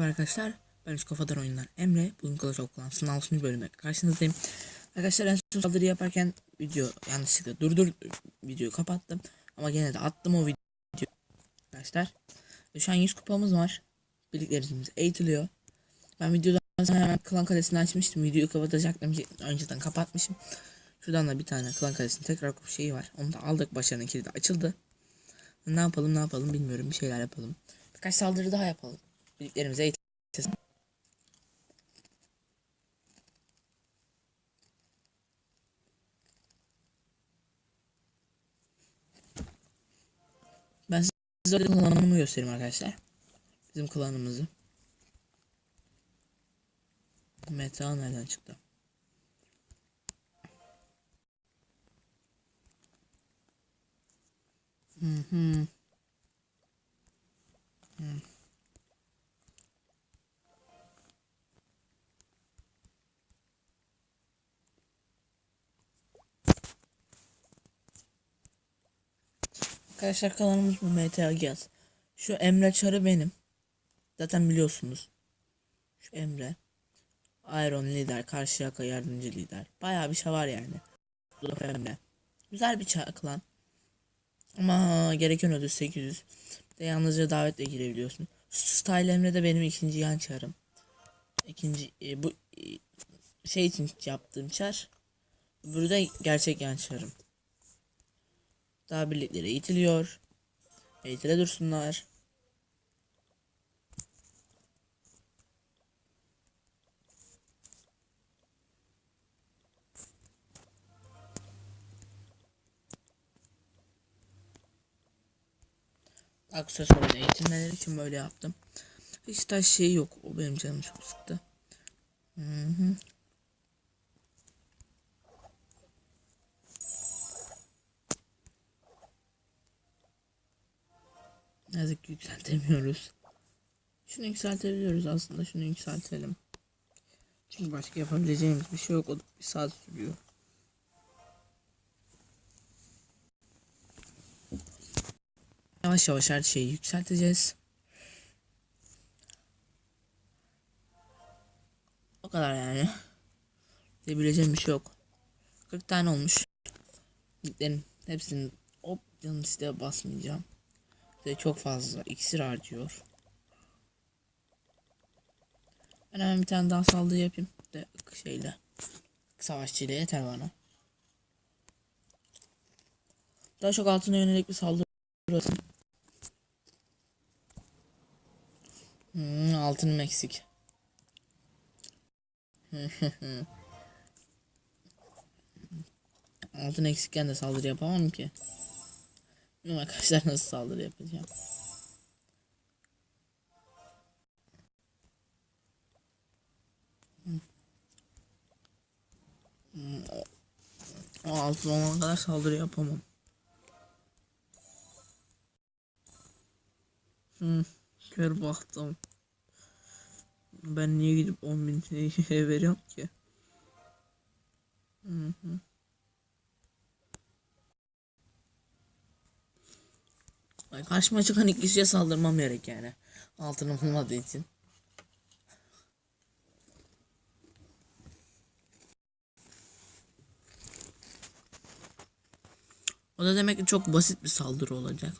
Merhaba arkadaşlar. Ben Üç Kafadan Oyunlar Emre. Bugün Clash of Clans'ın 6. bölümü karşınızdayım. Arkadaşlar en son saldırı yaparken video yanlışlıkla durdur videoyu kapattım. Ama gene de attım o videoyu. Arkadaşlar. Şu an 100 kupamız var. Birliklerimiz eğitiliyor. Ben videodan sonra hemen klan kalesini açmıştım. Videoyu kapatacaktım ki önceden kapatmışım. Şuradan da bir tane klan kalesinin tekrar kup şeyi var. Onu da aldık. Başarının kilidi açıldı. Ne yapalım ne yapalım bilmiyorum. Bir şeyler yapalım. Birkaç saldırı daha yapalım. Birliklerimize eğiteceğiz. Ben size klanımı göstereyim arkadaşlar. Bizim klanımızı. Meta nereden çıktı? Hı hı. Hı. Arkadaşlar kanalımız bu MTA Gaz. Şu Emre Çarı benim. Zaten biliyorsunuz. Şu Emre. Iron lider, Karşıyaka yardımcı lider. Bayağı bir şey var yani. Da Emre. Güzel bir ça- klan. Ama gereken ödül 800. De yalnızca davetle girebiliyorsun. Style Emre de benim ikinci yan çarım. İkinci e, bu e, şey için yaptığım çar. Burada gerçek yan çarım. Daha birlikleri eğitiliyor. Eğitile dursunlar. Aksesuarın eğitilmeleri için böyle yaptım. Hiç taş şey yok. O benim canımı çok sıktı. Hı hı. Ne yazık yükseltemiyoruz. Şunu yükseltebiliyoruz aslında. Şunu yükseltelim. Çünkü başka yapabileceğimiz bir şey yok. O da bir saat sürüyor. Yavaş yavaş her şeyi yükselteceğiz. O kadar yani. Diyebileceğim bir şey yok. 40 tane olmuş. Liglerin hepsinin hop siteye basmayacağım. Ve çok fazla iksir harcıyor. Ben hemen bir tane daha saldırı yapayım. De şeyle. Savaşçıyla yeter bana. Daha çok altına yönelik bir saldırı. Hmm, altınım eksik. Altın eksikken de saldırı yapamam ki. Bilmiyorum arkadaşlar nasıl saldırı yapacağım. O- altın olana kadar saldırı yapamam. Hmm, kör baktım. Ben niye gidip 10 bin şey veriyorum ki? Hı hı. Ay, Karşıma çıkan ilk saldırmam gerek yani. Altınım olmadığı için. O da demek ki çok basit bir saldırı olacak.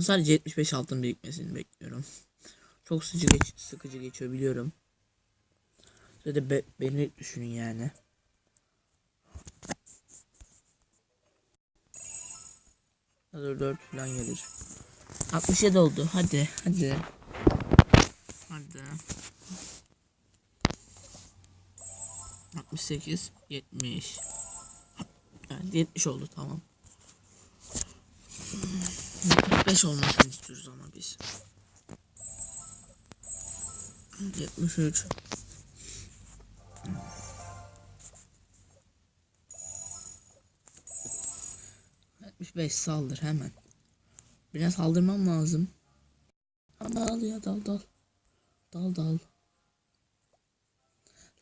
Sadece 75 altın birikmesini bekliyorum. Çok sıcı geç, sıkıcı geçiyor biliyorum. Size de be- beni düşünün yani. Dur 4 falan gelir. 67 oldu. Hadi hadi. Hadi. 68 70 Evet 70 oldu tamam. 45 olmasını istiyoruz ama biz. 73 75 saldır hemen. Biraz saldırmam lazım. Ama dal ya dal dal. Dal dal.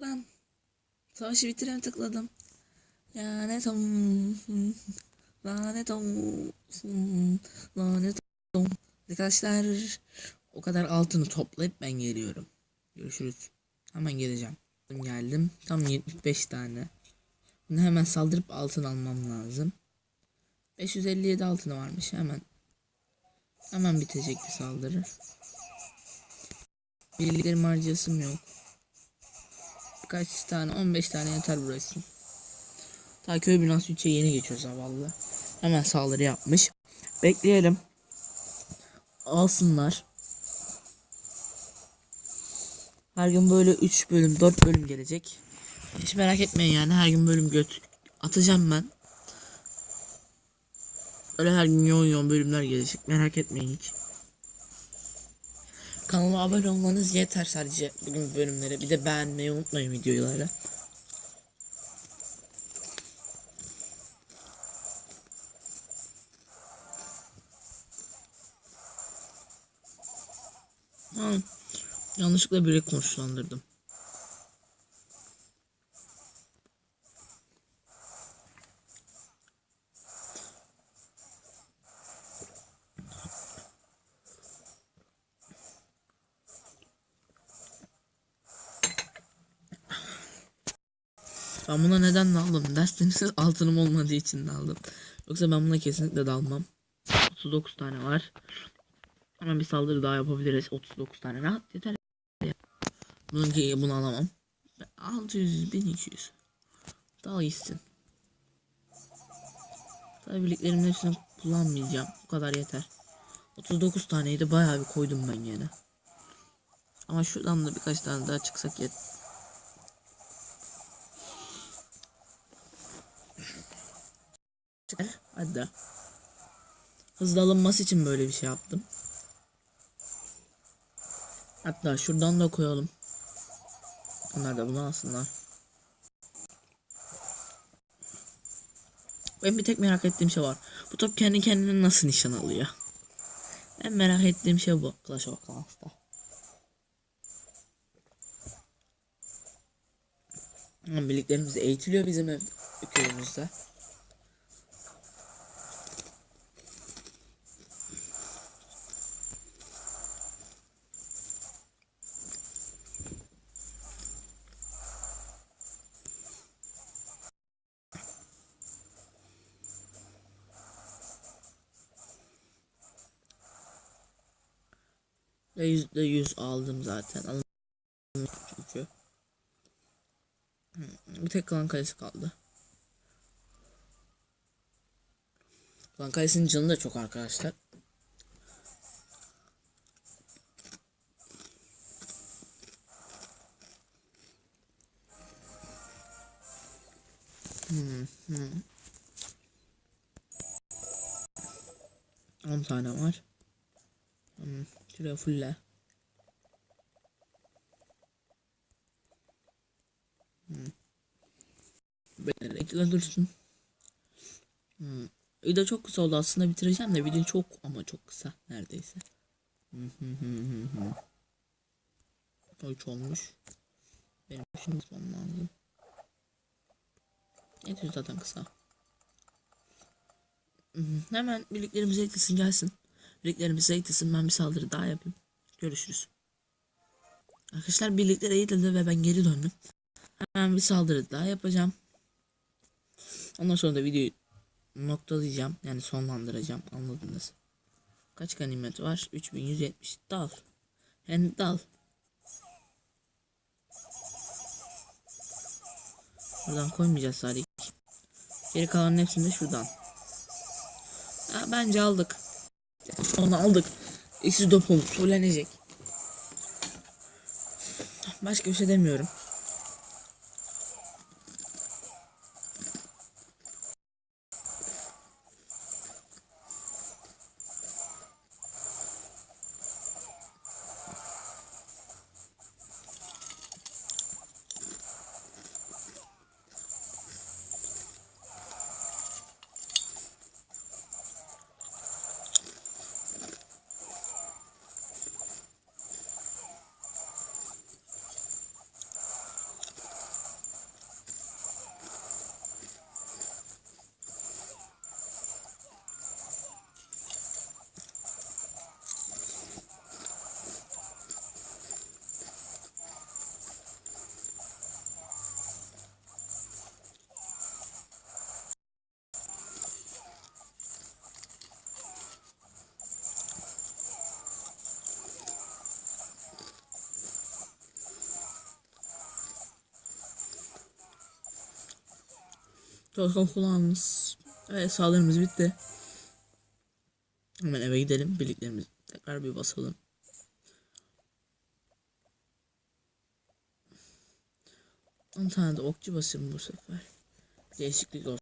Lan. Savaşı bitirem tıkladım. Lanet olsun. Lanet olsun. Lanet Arkadaşlar o kadar altını toplayıp ben geliyorum. Görüşürüz. Hemen geleceğim. Geldim. Tam 75 tane. Bunu hemen saldırıp altın almam lazım. 557 altını varmış hemen. Hemen bitecek bir saldırı. Birliklerim harcasım yok. Birkaç tane 15 tane yeter burası. Ta köy binası 3'e yeni geçiyor zavallı. Hemen saldırı yapmış. Bekleyelim. Alsınlar. Her gün böyle 3 bölüm 4 bölüm gelecek. Hiç merak etmeyin yani her gün bölüm göt atacağım ben. Öyle her gün yoğun yoğun bölümler gelecek merak etmeyin hiç. Kanalıma abone olmanız yeter sadece bugün bölümlere. Bir de beğenmeyi unutmayın videoları. Ha, yanlışlıkla biri konuşlandırdım. Ben buna neden aldım derseniz altınım olmadığı için de aldım. Yoksa ben buna kesinlikle dalmam. 39 tane var. Hemen bir saldırı daha yapabiliriz. 39 tane rahat yeter. Bununki bunu alamam. 600 1200. Daha gitsin. Tabi birliklerimin hepsini kullanmayacağım. Bu kadar yeter. 39 taneydi bayağı bir koydum ben yine. Ama şuradan da birkaç tane daha çıksak yet. Hadi. Hızlı alınması için böyle bir şey yaptım. Hatta şuradan da koyalım. Onlar da bunu alsınlar. Ben bir tek merak ettiğim şey var. Bu top kendi kendine nasıl nişan alıyor? En merak ettiğim şey bu. Clash of Clans'ta. Birliklerimiz eğitiliyor bizim ev köyümüzde. Ve yüzde yüz aldım zaten. Aldım çünkü. Bir tek klan kalesi kaldı. Klan kalesinin canı da çok arkadaşlar. Hmm, hmm. 10 tane var. Hmm. Şuraya fulle. Hmm. Böyle renkler dursun. Hmm. Video çok kısa oldu aslında bitireceğim de video çok ama çok kısa neredeyse. Üç olmuş. Benim şimdi tutmam lazım. Yetiyor zaten kısa. Hemen birliklerimize eklesin gelsin. Birliklerimize eklesin ben bir saldırı daha yapayım. Görüşürüz. Arkadaşlar birlikler eğitildi ve ben geri döndüm. Hemen bir saldırı daha yapacağım. Ondan sonra da videoyu noktalayacağım. Yani sonlandıracağım. Anladınız. Kaç ganimet var? 3170. Dal. Yani dal. Buradan koymayacağız sadece. Geri kalanın hepsini de şuradan. Ha, bence aldık. Onu aldık. Eksi dopum fullenecek. Başka bir şey demiyorum. Kalkan kulağımız. Evet sağlığımız bitti. Hemen eve gidelim. Birliklerimizi tekrar bir basalım. On tane de okçu basayım bu sefer. Değişiklik olsun.